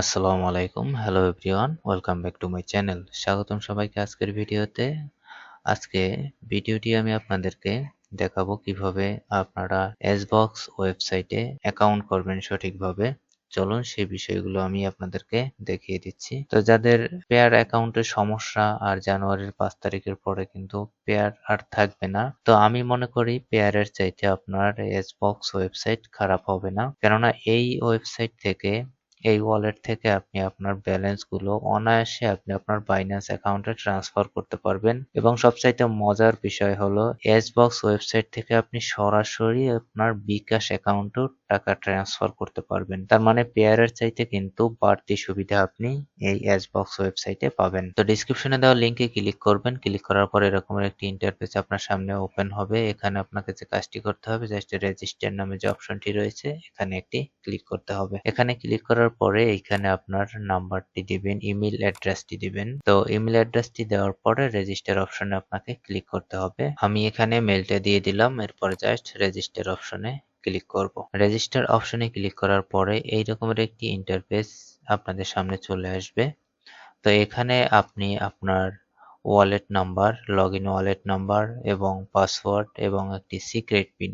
আসসালামু আলাইকুম। Hello everyone welcome back to my channel স্বাগতম সবাইকে আজকের ভিডিওতে। আজকে ভিডিওটি আমি আপনাদেরকে দেখাবো কীভাবে আপনারা এসবক্স ওয়েবসাইটে অ্যাকাউন্ট করবেন সঠিকভাবে। চলুন সেই বিষয়গুলো আমি আপনাদেরকে দেখিয়ে দিচ্ছি। তো যাদের পেয়ার অ্যাকাউন্টের সমস্যা আর জানুয়ারির পাঁচ তারিখের পরে কিন্তু পেয়ার আর থাকবে না, তো আমি মনে করি পেয়ারের চাইতে আপনার এসবক্স ওয়েবসাইট খারাপ হবে না। কেননা এই ওয়েবসাইট থেকে এই ওয়ালেট থেকে আপনি আপনার ব্যালেন্সগুলো অনায়াসে আপনি আপনার বাইন্যান্স অ্যাকাউন্টে ট্রান্সফার করতে পারবেন। এবং সবচাইতে মজার বিষয় হলো এসবক্স ওয়েবসাইট থেকে আপনি সরাসরি আপনার বিকাশ অ্যাকাউন্টেও টাকা ট্রান্সফার করতে পারবেন। তার মানে পেয়ারের চাইতে কিন্তু বাড়তি সুবিধা আপনি এই এসবক্স ওয়েবসাইটে পাবেন। তো ডিসক্রিপশনে দেওয়া লিঙ্কে ক্লিক করবেন। ক্লিক করার পর এরকমের একটি ইন্টারফেস আপনার সামনে ওপেন হবে। এখানে আপনাকে যে কাজটি করতে হবে জাস্ট রেজিস্টার নামে যে অপশনটি রয়েছে, এখানে একটি ক্লিক করতে হবে। এখানে ক্লিক করার পরে এইখানে আপনার নাম্বারটি দিবেন ইমেল অ্যাড্রেসটি দিবেন। তো ইমেল অ্যাড্রেসটি দেওয়ার পরে রেজিস্টার অপশনে আপনাকে ক্লিক করতে হবে। আমি এখানে মেলটা দিয়ে দিলাম, এরপর জাস্ট রেজিস্টার অপশনে ক্লিক করব। রেজিস্টার অপশনে ক্লিক করার পরে এই রকমের একটি ইন্টারফেস আপনাদের সামনে চলে আসবে। তো এখানে আপনি আপনার wallet number log in wallet number এবং পাসওয়ার্ড এবং একটি সিক্রেট পিন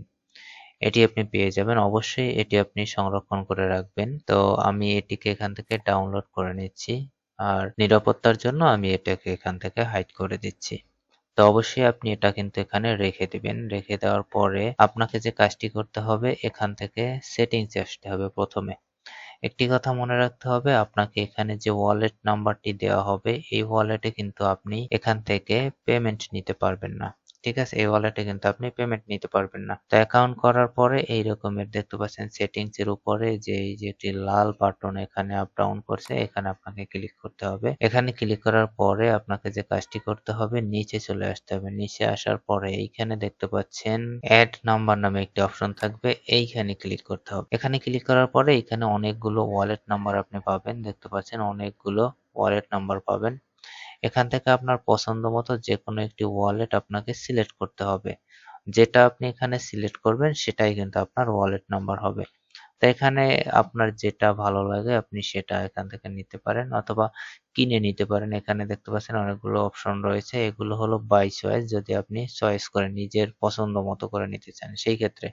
এটি আপনি পেয়ে যাবেন। অবশ্যই এটি আপনি সংরক্ষণ করে রাখবেন। তো আমি এটিকে এখান থেকে ডাউনলোড করে নিচ্ছি। আর নিরাপত্তার জন্য আমি এটাকে এখান থেকে হাইড করে দিচ্ছি। তো অবশ্যই আপনি এটা কিন্তু এখানে রেখে দিবেন। রেখে দেওয়ার পরে আপনাকে যে কাজটি করতে হবে, এখান থেকে সেটিংস আসতে হবে প্রথমে। একটি কথা মনে রাখতে হবে, আপনাকে এখানে যে ওয়ালেট নাম্বারটি দেওয়া হবে, এই ওয়ালেটে কিন্তু আপনি এখান থেকে পেমেন্ট নিতে পারবেন না। ঠিক আছে? এই ওয়ালেটে কিন্তু আপনি পেমেন্ট নিতে পারবেন না। তো অ্যাকাউন্ট করার পরে এই রকমের দেখতে পাচ্ছেন সেটিংস এর উপরে যে যেটি লাল বাটন এখানে আপ ডাউন করছে, এখানে আপনাকে ক্লিক করতে হবে। এখানে ক্লিক করার পরে আপনাকে যে কাজটি করতে হবে, নিচে চলে আসতে হবে। নিচে আসার পরে এইখানে দেখতে পাচ্ছেন অ্যাড নাম্বার নামে একটি অপশন থাকবে, এইখানে ক্লিক করতে হবে। এখানে ক্লিক করার পরে এখানে অনেকগুলো ওয়ালেট নাম্বার আপনি পাবেন। দেখতে পাচ্ছেন অনেকগুলো ওয়ালেট নাম্বার পাবেন। এখান থেকে আপনার পছন্দ মতো যে কোনো একটি ওয়ালেট আপনাকে সিলেক্ট করতে হবে। যেটা আপনি এখানে সিলেক্ট করবেন, সেটাই কিন্তু আপনার ওয়ালেট নাম্বার হবে। তো এখানে আপনার যেটা ভালো লাগে, আপনি সেটা এখান থেকে নিতে পারেন অথবা কিনে নিতে পারেন। এখানে দেখতে পাচ্ছেন অনেকগুলো অপশন রয়েছে। এগুলো হলো বাই চয়েস যদি আপনি চয়েস করে নিজের পছন্দ মতো করে নিতে চান, সেই ক্ষেত্রে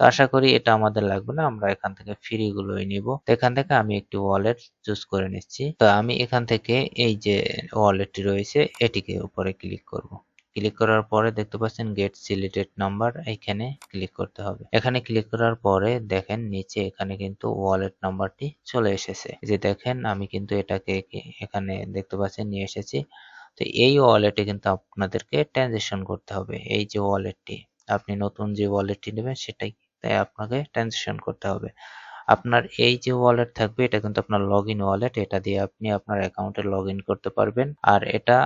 তো আশা করি এটা আমাদের লাগবে না। আমরা এখান থেকে ফ্রি গুলোই নিব এখান থেকে আমি একটি ওয়ালেট চুজ করে নিচ্ছি। তো আমি এখান থেকে এই যে ওয়ালেটটি রয়েছে, এটিকে উপরে ক্লিক করব। ক্লিক করার পরে দেখতে পাচ্ছেন গেট সিলেক্টেড নাম্বার, এখানে ক্লিক করতে হবে। এখানে ক্লিক করার পরে দেখেন নিচে এখানে কিন্তু ওয়ালেট নাম্বারটি চলে এসেছে। যে দেখেন আমি কিন্তু এটাকে এখানে দেখতে পাচ্ছেন নিয়ে এসেছি। তো এই ওয়ালেটে কিন্তু আপনাদেরকে ট্রানজেকশন করতে হবে। এই যে ওয়ালেটটি, আপনি নতুন যে ওয়ালেটটি নেবেন সেটাই তাই আপনাকে ট্রানজেকশন করতে হবে। আপনার এই যে ওয়ালেট থাকবে, এটা কিন্তু আপনার লগ ইন ওয়ালেট এটা দিয়ে আপনি আপনার অ্যাকাউন্টে লগ ইন করতে পারবেন। আর এটা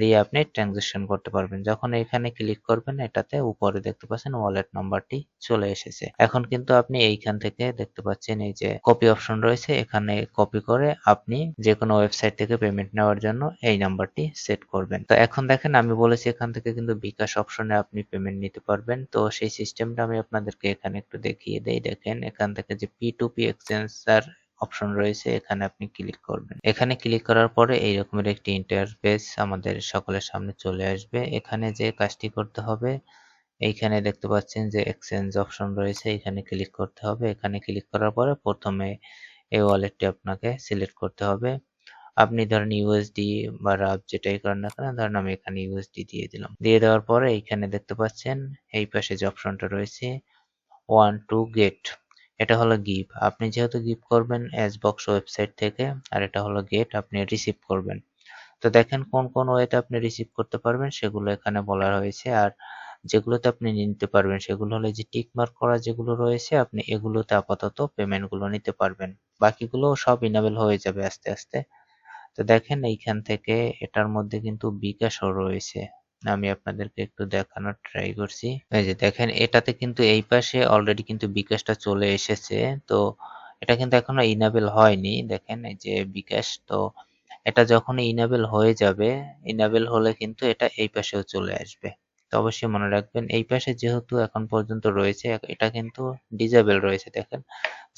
দিয়ে আপনি ট্রানজেকশন করতে পারবেন। যখন এখানে ক্লিক করবেন, এটাতে উপরে দেখতে পাচ্ছেন ওয়ালেট নাম্বারটি চলে এসেছে। এখন কিন্তু আপনি এইখান থেকে দেখতে পাচ্ছেন এই যে কপি অপশন রয়েছে, এখানে কপি করে আপনি যে কোনো ওয়েবসাইট থেকে পেমেন্ট নেওয়ার জন্য এই নাম্বারটি সেট করবেন। তো এখন দেখেন, আমি বলেছি এখান থেকে কিন্তু বিকাশ অপশনে আপনি পেমেন্ট নিতে পারবেন। তো সেই সিস্টেমটা আমি আপনাদেরকে এখানে একটু দেখিয়ে দেই। দেখেন, এখান থেকে যে P to P exchanger option রয়েছে, এখানে আপনি ক্লিক করবেন। এখানে ক্লিক করার পরে এই রকমের একটি ইন্টারফেস আমাদের সকলের সামনে চলে আসবে। এখানে যে কাজটি করতে হবে, এইখানে দেখতে পাচ্ছেন যে এক্সচেঞ্জ অপশন রয়েছে, এখানে ক্লিক করতে হবে। এখানে ক্লিক করার পরে প্রথমে এই ওয়ালেটটি আপনাকে সিলেক্ট করতে হবে। আপনি ধরেন ইউএসডি বা রাব যেটাই করেন না কেন, ধরেন আমি এখানে ইউএসডি দিয়ে দিলাম। দিয়ে দেওয়ার পরে এইখানে দেখতে পাচ্ছেন, এই পাশে যে অপশনটা রয়েছে ওয়ান টু গেট এটা হলো গিভ আপনি যেহেতু গিভ করবেন বক্স ওয়েবসাইট থেকে, আর এটা হলো গেট আপনি রিসিভ করবেন। তো দেখেন কোন কোন ওয়েতে আপনি রিসিভ করতে পারবেন, সেগুলো এখানে বলা হয়েছে আর যেগুলোতে আপনি নিতে পারবেন, সেগুলো হলো যে টিক মার্ক করা যেগুলো রয়েছে, আপনি এগুলোতে আপাতত পেমেন্টগুলো নিতে পারবেন। বাকিগুলো সব ইনাবেল হয়ে যাবে আস্তে আস্তে। তো দেখেন এইখান থেকে এটার মধ্যে কিন্তু বিকাশও রয়েছে। আমি আপনাদেরকে একটু দেখানোর ট্রাই করছি। এই যে দেখেন, এটাতে কিন্তু এই পাশে অলরেডি কিন্তু বিকাশটা চলে এসেছে। তো এটা কিন্তু এখনও ইনাবেল হয়নি। দেখেন, এই যে বিকাশ, তো এটা যখন ইনাবেল হয়ে যাবে ইনাবেল হলে কিন্তু এটা এই পাশেও চলে আসবে। অবশ্যই মনে রাখবেন, এই পাশে যেহেতু এখন পর্যন্ত রয়েছে এটা কিন্তু ডিজেবল রয়েছে, দেখেন।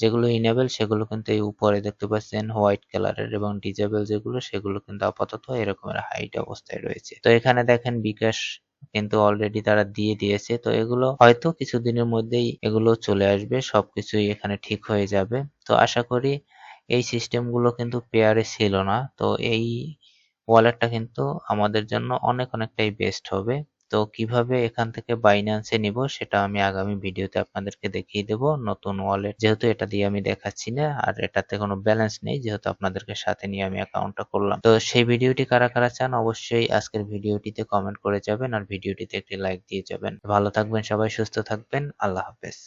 যেগুলো ইনেবল সেগুলো কিন্তু এই উপরে দেখতে পাচ্ছেন হোয়াইট কালারের এবং ডিজেবল যেগুলো, সেগুলো কিন্তু আপাতত এরকমের হাইট অবস্থায় রয়েছে। তো এখানে দেখেন বিকাশ কিন্তু অলরেডি তারা দিয়ে দিয়েছে, তো এগুলো হয়তো কিছুদিনের মধ্যেই এগুলো চলে আসবে, সবকিছুই এখানে ঠিক হয়ে যাবে। তো আশা করি এই সিস্টেমগুলো কিন্তু পেয়ারে ছিল না, তো এই ওয়ালেটটা কিন্তু আমাদের জন্য অনেক অনেকটাই বেস্ট হবে। তো কীভাবে এখান থেকে বাইন্যান্স এ নিব সেটা আমি আগামী ভিডিওতে আপনাদেরকে দেখিয়ে দেব। নতুন ওয়ালেট যেহেতু এটা দিয়ে আমি দেখাচ্ছি না আর এটাতে কোনো ব্যালেন্স নেই, যেহেতু আপনাদেরকে সাথে নিয়ে আমি অ্যাকাউন্টটা করলাম। তো সেই ভিডিওটি কারা কারা চান অবশ্যই আজকের ভিডিওটিতে কমেন্ট করে যাবেন আর ভিডিওটিতে একটি লাইক দিয়ে যাবেন। ভালো থাকবেন সবাই, সুস্থ থাকবেন, আল্লাহ হাফেজ।